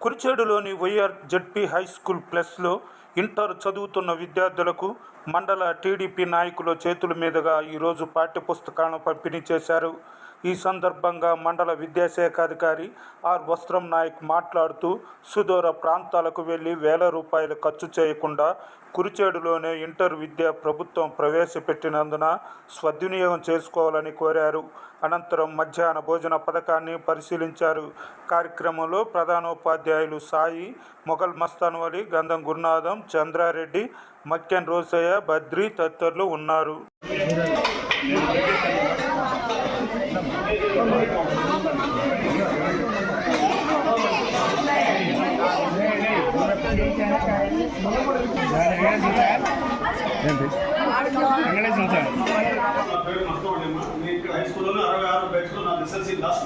కురిచేడులోని YR ZP high school ప్లస్లో inter చదువుతున్న విద్యార్థులకు మండల టీడీపీ నాయకుల చేతుల మీదుగా ఈరోజు పాఠ్యపుస్తకాలను పంపిణీ చేశారు. ఈ సందర్భంగా మండల విద్యాశాఖ అధికారి ఆర్. వస్త్రం నాయక్ మాట్లాడుతూ సుదూర ప్రాంతాలకు వెళ్ళి వేల రూపాయలు ఖర్చు చేయకుండా కురిచేడులోనే ఇంటర్ విద్య ప్రభుత్వం ప్రవేశపెట్టినందున సద్వినియోగం చేసుకోవాలని కోరారు. అనంతరం మధ్యాహ్న భోజన పథకాన్ని పరిశీలించారు. కార్యక్రమంలో ప్రధానోపాధ్యాయులు సాయి మొఘల్ మస్తాన్ వలి గంధం గురునాథం చంద్రారెడ్డి మక్కెన్ రోసయ్య బద్రి తదితరులు ఉన్నారు హై అరవై ఆరు బ్యాచ్లో నా ఎస్ఎల్సీ లాస్ట్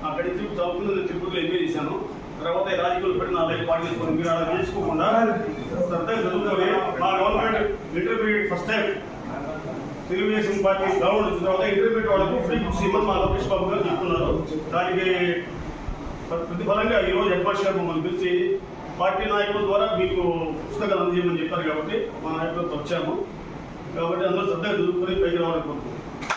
అక్కడ తిరుపతి చదువుకుంటూ నేను తిరుపతిలో ఎంఏ చేశాను తర్వాత ఈ రాజకీయాలు పెట్టి నా లైఫ్ పాటించుకొని మీరు అలా నేర్చుకోకుండా శ్రద్ధగా చదువుకొని మా government intermediate first time Telugu Desam party ground వచ్చిన తర్వాత ఇంటర్మీడియట్ వాళ్ళకు ఫ్రీ బుక్స్ ఇవ్వమని మా లోకేష్ బాబు గారు చెప్తున్నారు. దానికి ప్రతిఫలంగా ఈరోజు హెడ్ మాస్టర్ గారు మమ్మల్ని పిలిచి పార్టీ నాయకుల ద్వారా మీకు పుస్తకాలు అందజేయమని చెప్పారు కాబట్టి మా నాయకులతో వచ్చాము. కాబట్టి అందరూ శ్రద్ధగా చదువుకొని పైకి రావాలని కోరుకుంటున్నాం.